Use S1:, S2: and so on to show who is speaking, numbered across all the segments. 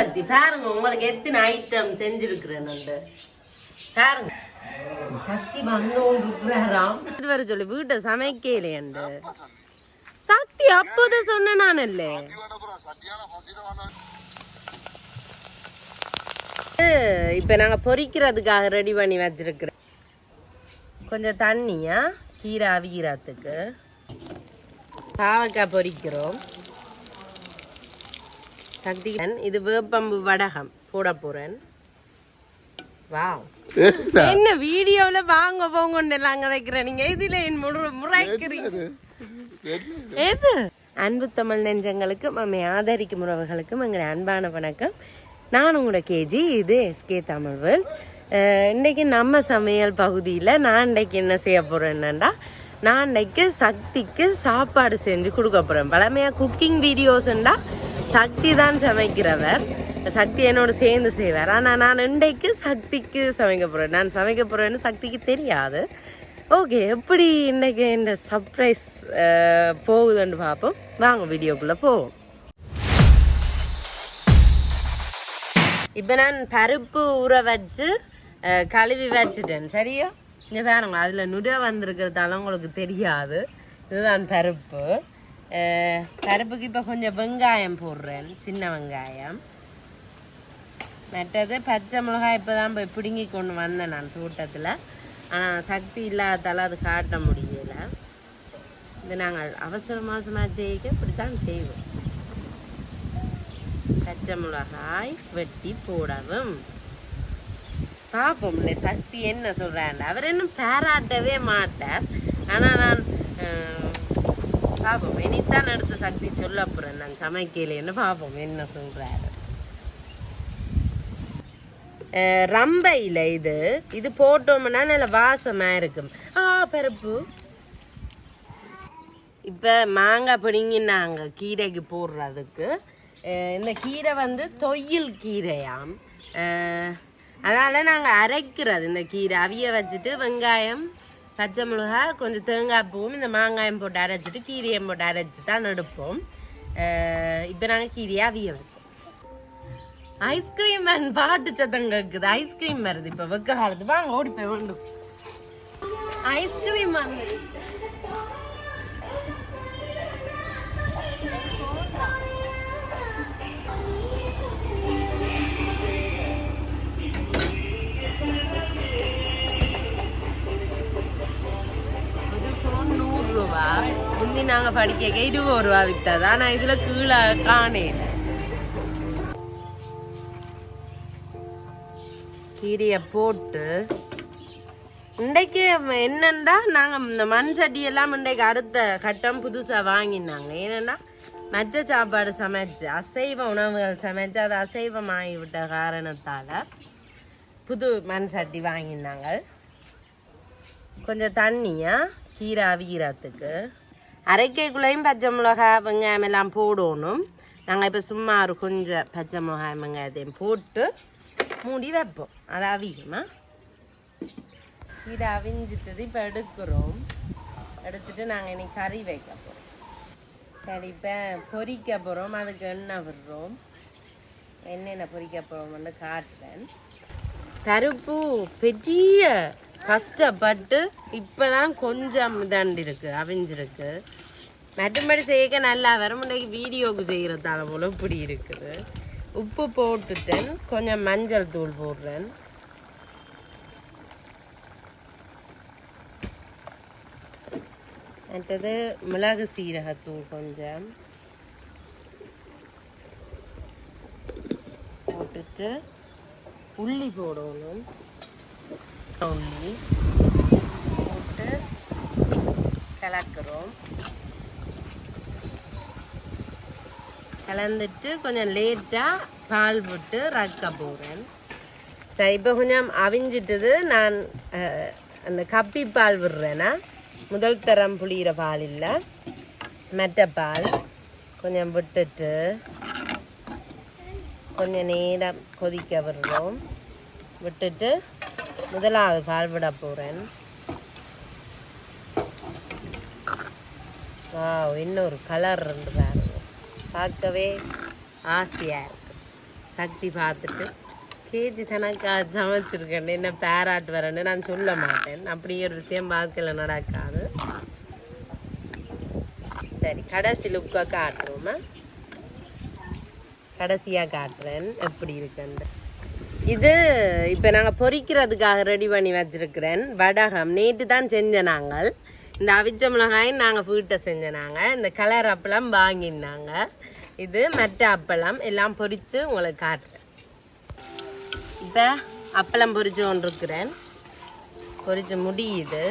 S1: சக்தி பாருங்க உங்களுக்கு எத்தனை ஐட்டம் செஞ்சிருக்கிறேன் பாருங்க. சக்தி வந்து வர சொல்லி வீட்டை சமைக்கலையண்டு சக்தி அப்போதான் சொன்னேன் நான் இல்ல இப்ப நாங்க பொரிக்கிறதுக்காக ரெடி பண்ணி வச்சிருக்கிறோம் கொஞ்சம் தண்ணியா? கீரை அவிகிறதுக்கு பாவக்காய் பொரிக்கிறோம் சக்தி இது வேப்பம்பு வடகம். போட போறேன். வாவ். என்ன வீடியோல வாங்க போங்க அங்க வைக்கிறேன் நீங்க? இதுல என் முறு- முறைக்கிறீங்க. எது? அன்பு தமிழ் நெஞ்சங்களுக்கு மம்மை ஆதரிக்கும் உறவுகளுக்கும் எங்களை அன்பான வணக்கம். நான் உங்களோட கேஜி இது எஸ்கே தமிழ்வல் இன்னைக்கு நம்ம சமையல் பகுதியில் நான் இன்னைக்கு என்ன செய்ய போறேன் என்னன்னா நான் இன்னைக்கு சக்திக்கு சாப்பாடு செஞ்சு கொடுக்க போறேன். பழமையாக குக்கிங் வீடியோஸ்ண்டா சக்தி தான் சமைக்கிறவர். சக்தி என்னோட சேர்ந்து செய்வார். ஆனால் நான் இன்றைக்கு சக்திக்கு சமைக்க போகிறேன் நான் சமைக்க போகிறேன்னு சக்திக்கு தெரியாது. ஓகே எப்படி இன்றைக்கி இந்த சர்ப்ரைஸ் போகுதுன்னு பார்ப்போம். வாங்க வீடியோக்குள்ளே போவோம். இப்போ நான் பருப்பு ஊற வச்சு கழுவி வச்சுட்டேன். சரியா? இங்கே பாருங்க அதில் நுட வந்திருக்கிறதால உங்களுக்கு தெரியாது. இதுதான் பருப்பு. பருப்புக்கு இப்போ கொஞ்சம் வெங்காயம் போடுறேன் சின்ன வெங்காயம் மற்றது பச்சை மிளகாய் இப்போ தான் போய் பிடுங்கி கொண்டு வந்தேன் நான் தோட்டத்தில் ஆனால் சக்தி இல்லாதால அது காட்ட முடியல இது நாங்கள் அவசர மாசமாக செய்ய இப்படித்தான் செய்வோம் பச்சை மிளகாய் வெட்டி போடவும் பார்ப்போம்ல சக்தி என்ன சொல்றாரு அவர் இன்னும் பாராட்டவே மாட்டார் ஆனா நான் அஹ், பார்ப்போம் இனித்தான் அடுத்த சக்தி சொல்ல போறேன். நான் சமைக்கலைன்னு பார்ப்போம் என்ன சொல்றாரு? அஹ், இது. இது போட்டோம்னா நல்ல வாசமா இருக்கும். ஆ பருப்பு. இப்போ மாங்காய் பிடிங்கினாங்க. கீரைக்கு போடுறதுக்கு. அஹ் இந்த கீரை வந்து தொயில் கீரையாம். அதனால் அதனால நாங்கள் அரைக்கிறது இந்த கீரை. அவிய வச்சுட்டு வெங்காயம் பச்சை மிளகா கொஞ்சம் தேங்காய் பூவும் இந்த மாங்காயம் போட்டு அரைச்சிட்டு கீரையும் போட்டு அரைச்சி தான் எடுப்போம் இப்போ நாங்கள் கீரையாக அவிய வைப்போம். ஐஸ்கிரீம் வேன் பாட்டு சத்தம் கேட்குது ஐஸ்கிரீம் வருது இப்போ வெக்க காலத்து. வாங்க ஓடி போய் வேண்டும் ஐஸ்கிரீம் வந்து ரூபா. முந்தி நாங்க படிக்க இருபது ரூபா விற்றது ஆனால் இதுல கீழே காணேன் கீரைய போட்டு இன்றைக்கு என்னண்டா நாங்கள் இந்த மண் சட்டி எல்லாம் இன்றைக்கு அடுத்த கட்டம் புதுசாக வாங்கினாங்க. ஏன்னா மச்ச சாப்பாடு சமைச்சு அசைவ உணவுகள் சமைச்சு அது அசைவமாகிவிட்ட காரணத்தால் புது மண் சட்டி வாங்கினாங்க. கொஞ்சம் தண்ணியாக கீரை அவிகிறத்துக்கு அரைக்கைக்குள்ளேயும் பச்சை மிளகாய் வெங்காயம் எல்லாம் போடணும். நாங்கள் இப்போ சும்மா ஒரு கொஞ்சம் பச்சை மிளகாய் வெங்காயத்தையும் போட்டு மூடி வைப்போம். அது அவியுமா கீரை அவிஞ்சிட்டது இப்போ எடுக்கிறோம். எடுத்துட்டு நாங்கள் இன்னைக்கு கறி வைக்க போகிறோம் சரி இப்போ பொரிக்க போகிறோம் அதுக்கு எண்ணெய் விடுறோம். என்னென்ன பொரிக்க போகிறோம்னு காட்டுறேன். பருப்பு பெரிய கஷ்டப்பட்டு இப்பதான் கொஞ்சம் இதாண்டு இருக்கு அவிஞ்சிருக்கு. மற்றபடி செய்யக்க நல்லா வரும். இன்னைக்கு வீடியோக்கு செய்கிறதால போல இப்படி இருக்குது. உப்பு போட்டுட்டேன் கொஞ்சம் மஞ்சள் தூள் போடுறேன். மற்றது மிளகு சீரகத்தூள் கொஞ்சம் போட்டுட்டு உள்ளி போடணும். உள்ளி போட்டு கலக்கிறோம். கலந்துட்டு கொஞ்சம் லேட்டாக பால் விட்டு ரக்க போகிறேன் சரி இப்போ கொஞ்சம் அவிஞ்சிட்டது. நான் அந்த கப்பி பால் விடுறேன்னா முதல் தரம் புளிகிற பால் இல்லை. மெட்ட பால் கொஞ்சம் விட்டுட்டு கொஞ்சம் நேரம் கொதிக்க விடுறோம். விட்டுட்டு முதலாவது பால் விட போகிறேன் வாவ் இன்னொரு கலர் இருந்து பாருங்க பார்க்கவே ஆசையாக இருக்கு. சக்தி பார்த்துட்டு கேஜி தனக்கா சமைச்சிருக்கேன். என்ன பேராட்டு வரேன்னு நான் சொல்ல மாட்டேன். அப்படி ஒரு விஷயம் வாழ்க்கையில் நடக்காது. சரி கடைசி லுக்காக காட்டுறோமா? கடைசியாக காட்டுறேன். எப்படி இருக்குன்னு இது இப்போ நாங்கள் பொரிக்கிறதுக்காக ரெடி பண்ணி வச்சிருக்கிறேன். வடகம். நேற்று தான் செஞ்ச நாங்கள். இந்த அவிச்ச மிளகாய் நாங்கள் வீட்டை செஞ்ச நாங்கள் இந்த கலர் அப்பளம் வாங்கினாங்க. இது மற்ற அப்பளம். எல்லாம் பொறித்து உங்களுக்கு காட்டுறேன். இப்போ அப்பளம் பொறிச்சு கொண்டிருக்கிறேன். பொறிச்சு முடியுது.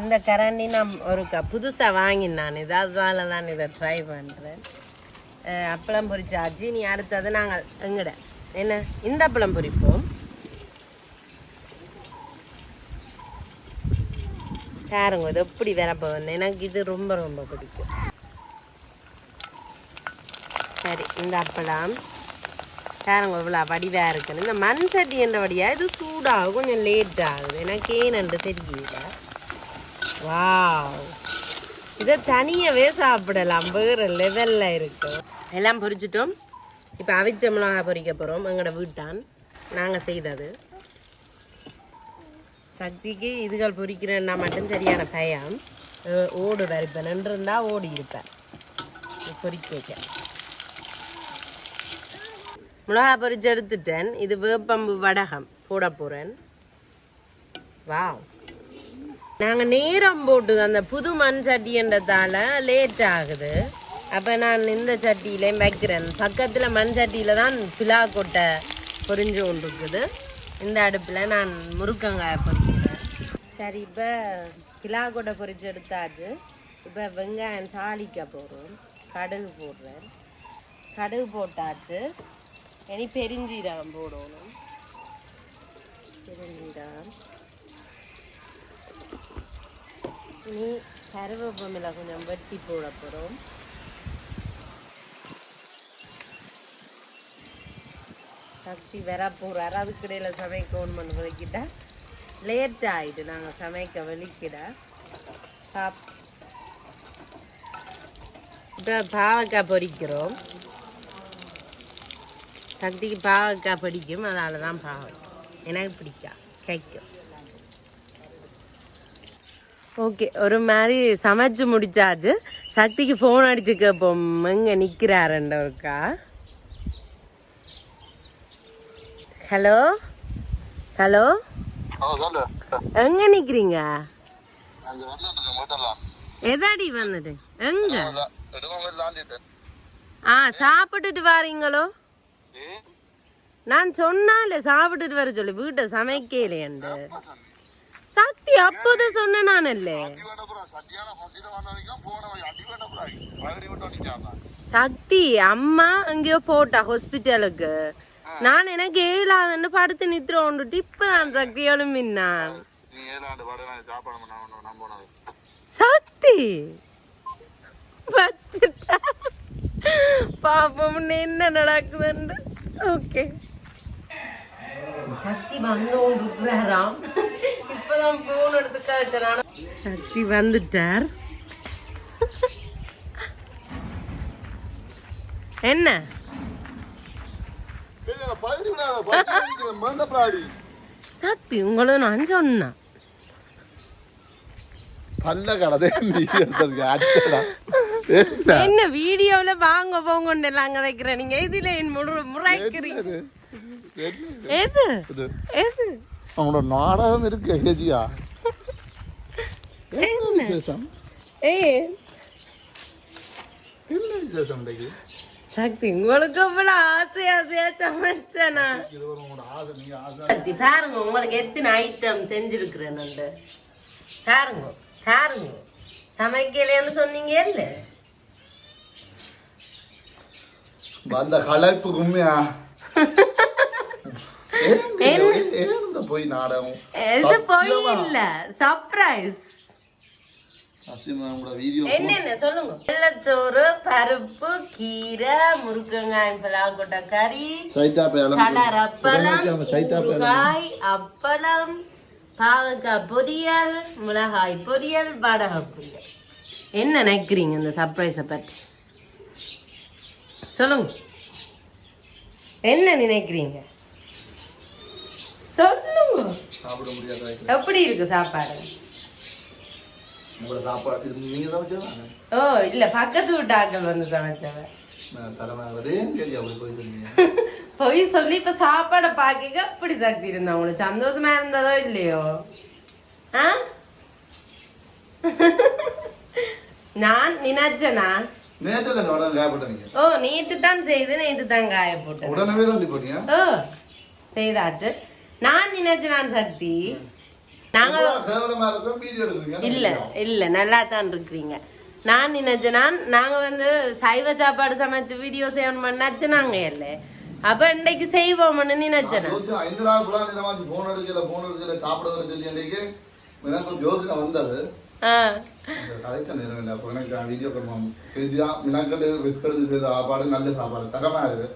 S1: இந்த கரண்டி நான் ஒரு க புதுசாக வாங்கினான். இது அதனால தான் இதை ட்ரை பண்ணுறேன் அப்பளம் பொரிச்சாச்சு நீ அடுத்தது நாங்கள் எங்கட. என்ன? இந்த அப்பளம் பொரிப்போம் பாருங்க இது எப்படி வரப்போகுது எனக்கு இது ரொம்ப ரொம்ப பிடிக்கும். சரி இந்த அப்பளம். பாருங்க இவ்வளோ வடிவாக இருக்குன்னு. இந்த மண் சட்டி என்ற வடியாக இது சூடாகும் கொஞ்சம் லேட் ஆகுது எனக்கு ஏன்னு தெரியல. வாவ். இதை தனியாகவே சாப்பிடலாம். வேறு லெவலில் இருக்கும் எல்லாம் பொரிச்சிட்டோம் இப்போ அவிச்ச மிளகா பொரிக்க போகிறோம் எங்களோட வீட்டான். நாங்கள் செய்தது. சக்திக்கு இதுகள் பொரிக்கிறேன்னா மட்டும் சரியான பயம். ஓடுவார் இப்போ நின்றுருந்தா ஓடி இருப்பேன். பொரிக்க வைக்க. மிளகா பொரிச்சு எடுத்துட்டேன். இது வேப்பம்பு வடகம். போட போகிறேன் வா நாங்கள் நேரம் போட்டு அந்த புது மண் சட்டின்றதால லேட் ஆகுது. அப்போ நான் இந்த சட்டியிலையும் வைக்கிறேன். பக்கத்தில் மண் சட்டியில் தான் பிலா கொட்டை பொரிஞ்சு கொண்டு இருக்குது இந்த அடுப்பில் நான் முருக்கங்காய் பொரிக்கிறேன். சரி இப்போ பிலா கொட்டை பொரிச்சு எடுத்தாச்சு. இப்போ வெங்காயம் தாளிக்க போகிறோம் கடுகு போடுறேன். கடுகு போட்டாச்சு. இனி பெருஞ்சீரகம் போடணும். பெருஞ்சீரகம். இனி கருவேப்பமில்லை கொஞ்சம் வெட்டி போட போகிறோம் சக்தி வர போகிறார் அதுக்கிடையில் சமைக்க பண்ணி வலிக்கிட்ட லேட் ஆகிட்டு நாங்கள் சமைக்க வலிக்கிட பாப் இப்போ பாவக்காய் பொரிக்கிறோம் சக்திக்கு பாவக்காய் பிடிக்கும் அதனால தான் பாவம் எனக்கு பிடிக்கா கைக்கும் ஓகே ஒரு மாதிரி சமைச்சு முடிச்சாச்சு. சக்திக்கு ஃபோன் அடிச்சு கேட்போம் எங்க நிக்கிறாருண்டவருக்கா ஹலோ ஹலோ எங்க நிக்கிறீங்க? எதாடி வந்துட்டு எங்க? ஆ சாப்பிட்டுட்டு வாரீங்களோ? நான் சொன்னால சாப்பிட்டுட்டு வர சொல்லி. வீட்டை சமைக்கலையண்டு சக்தி அப்போதான் சொன்னேன் நானல்லே சக்தி அம்மா எங்கேயோ போட்டா ஹாஸ்பிட்டலுக்கு நான் எனக்கு ஏழாதுன்னு படுத்து நித்திரோண்டுட்டு இப்ப நான் சக்தி எழும்பினான் சக்தி! வச்சுட்டா. பாப்போம் என்ன நடக்குதுன்னு. ஓகே. சக்தி வந்து இருக்கிறாராம் இப்பதான் போன் எடுத்து கழிச்சான சக்தி வந்துட்டார். என்ன? சக்தி உங்களை நான் சொன்னேன்
S2: பல்ல கடதை என்ன
S1: வீடியோல வாங்க போங்க அங்க வைக்கிறேன் நீங்க இதுல என் முறை முறைக்கிறீங்க? எது?
S2: அவனோட நாடகம் இருக்கு ஹெஜியா. என்ன? விசேஷம்?
S1: ஏய்
S2: என்ன விசேஷம் இன்னைக்கு
S1: சக்தி உங்களுக்கு அவ்வளவு ஆசை ஆசையா சமைச்சனா? சக்தி பாருங்க உங்களுக்கு எத்தனை ஐட்டம் செஞ்சிருக்கிறேன் நான். பாருங்க பாருங்க. சமைக்கலைன்னு சொன்னீங்க இல்ல?
S2: வந்த கலைப்பு கும்மியா.
S1: இல்ல சர்ப்ரைஸ்
S2: அசிமா உங்களோட வீடியோ
S1: என்னென்ன சொல்லுங்க. வெள்ளச்சோறு பருப்பு கீரை முருங்கங்காய் பலாக்கொட்டை கறி கலர் அப்பளம் அப்பளம் பாவக்காய் பொரியல் மிளகாய் பொரியல் வடகை பொரியல். என்ன நினைக்கிறீங்க இந்த சர்ப்ரைஸை பற்றி? சொல்லுங்க. என்ன நினைக்கிறீங்க? சொல்லுங்க.
S2: சாப்பிட முடியாத
S1: எப்படி இருக்கு சாப்பாடு?
S2: உங்களோட சாப்பாடு நீங்க வச்சதானே
S1: ஓ இல்ல பக்கத்து வீட்டாக்கள் வந்து சமைச்சவ.
S2: நான் தரமாகவே கேள்வி அப்படி போய்
S1: சொல்லி இப்ப சாப்பாடை பாக்க அப்படி சக்தி இருந்தா? உங்களுக்கு சந்தோஷமா இருந்ததோ இல்லையோ? ஆ? நான் நினைச்சனா? ஓ நேற்று தான் செய்து நேற்று தான் காய போட்டேன் ஓ செய்தாச்சு. நான் நினைச்சேன் சக்தி. நாங்க இல்ல இல்ல நல்லா தான் இருக்கிறீங்க. நான் நினைச்சேனா நாங்க வந்து சைவ சாப்பாடு சமைச்சு வீடியோ செய்யணும் நினைச்சுனாங்க இல்ல. அப்ப இன்னைக்கு செய்வோம்னு நினைச்சேன்.
S2: ஐநூறு புலாம் இந்த மாதிரி போன் போன் சாப்பிட வர சொல்லி அன்னைக்கு எனக்கு யோசனை வந்தது சாப்பாடு நல்ல சாப்பாடு. தரமா இருக்கு.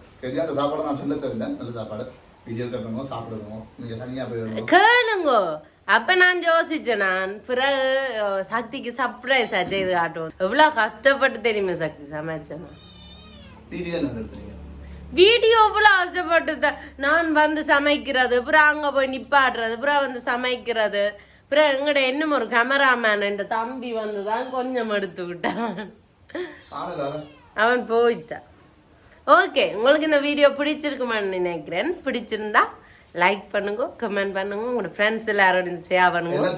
S2: சாப்பாடு நான் சொல்ல தெரிந்தேன் நல்ல சாப்பாடு.
S1: கேளுங்கோ. அப்ப நான் யோசிச்சேன் நான் பிறகு சக்திக்கு சர்ப்ரைஸ் செய்து காட்டுவோம். எவ்வளவு கஷ்டப்பட்டு தெரியுமா சக்தி? சமைச்சேன்
S2: வீடியோ
S1: இவ்வளவு கஷ்டப்பட்டு நான் வந்து சமைக்கிறது அப்புறம் அங்க போய் நிப்பாடுறது அப்புறம் வந்து சமைக்கிறது. அப்புறம் எங்கட இன்னும் ஒரு கேமராமேன் என்ற தம்பி வந்து தான் கொஞ்சம் எடுத்து விட்டான். அவன் போயிட்டான். ஓகே உங்களுக்கு இந்த வீடியோ பிடிச்சிருக்குமான்னு நினைக்கிறேன். பிடிச்சிருந்தா லைக் பண்ணுங்க கமெண்ட் பண்ணுங்க. உங்களோட ஃப்ரெண்ட்ஸ் எல்லாரோட ஷேர் பண்ணுங்க.